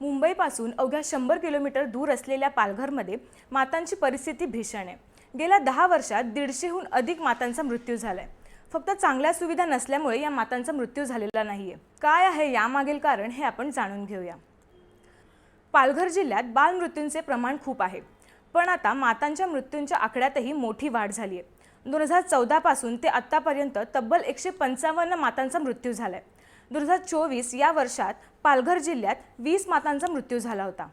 मुंबईपासून अवघ्या शंभर किलोमीटर दूर असलेल्या पालघरमध्ये मातांची परिस्थिती भीषण आहे. गेल्या दहा वर्षात दीडशेहून अधिक मातांचा मृत्यू झाला आहे फक्त चांगल्या सुविधा नसल्यामुळे या मातांचा मृत्यू झालेला नाही आहे काय आहे यामागील कारण हे आपण जाणून घेऊया. पालघर जिल्ह्यात बालमृत्यूंचे प्रमाण खूप आहे. पण आता मातांच्या मृत्यूंच्या आकड्यातही मोठी वाढ झाली आहे दोन हजार चौदापासून ते आत्तापर्यंत तब्बल एकशे पंचावन्न मातांचा मृत्यू झाला आहे दोन हजार चोवीस या वर्षात पालघर जिल्ह्यात वीस मातांचा मृत्यू झाला होता.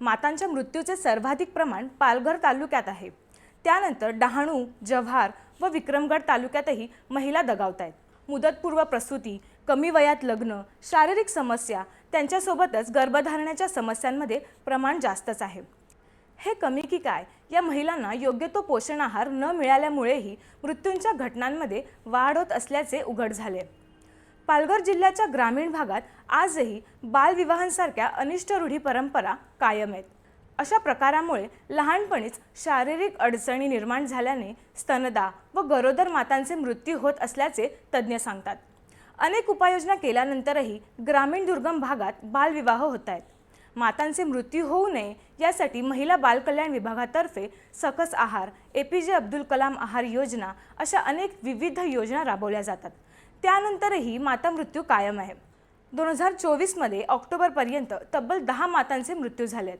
मातांच्या मृत्यूचे सर्वाधिक प्रमाण पालघर तालुक्यात आहे. त्यानंतर डहाणू जव्हार व विक्रमगड तालुक्यातही महिला दगावत आहेत. मुदतपूर्व प्रसूती कमी वयात लग्न शारीरिक समस्या त्यांच्यासोबतच गर्भधारणाच्या समस्यांमध्ये प्रमाण जास्तच आहे. हे कमी की काय? या महिलांना योग्य तो पोषण आहार न मिळाल्यामुळेही मृत्यूंच्या घटनांमध्ये वाढ होत असल्याचे उघड झाले. पालघर जिल्ह्याच्या ग्रामीण भागात आजही बालविवाहांसारख्या अनिष्ट रूढी परंपरा कायम आहेत. अशा प्रकारामुळे लहानपणीच शारीरिक अडचणी निर्माण झाल्याने स्तनदा व गरोदर मातांचे मृत्यू होत असल्याचे तज्ज्ञ सांगतात. अनेक उपाययोजना केल्यानंतरही ग्रामीण दुर्गम भागात बालविवाह होत आहेत. मातांचे मृत्यू होऊ नये यासाठी महिला बालकल्याण विभागातर्फे सकस आहार ए पी जे अब्दुल कलाम आहार योजना अशा अनेक विविध योजना राबवल्या जातात. त्यानंतरही माता मृत्यू कायम आहे. दोन हजार चोवीसमध्ये ऑक्टोबरपर्यंत तब्बल दहा मातांचे मृत्यू झाले आहेत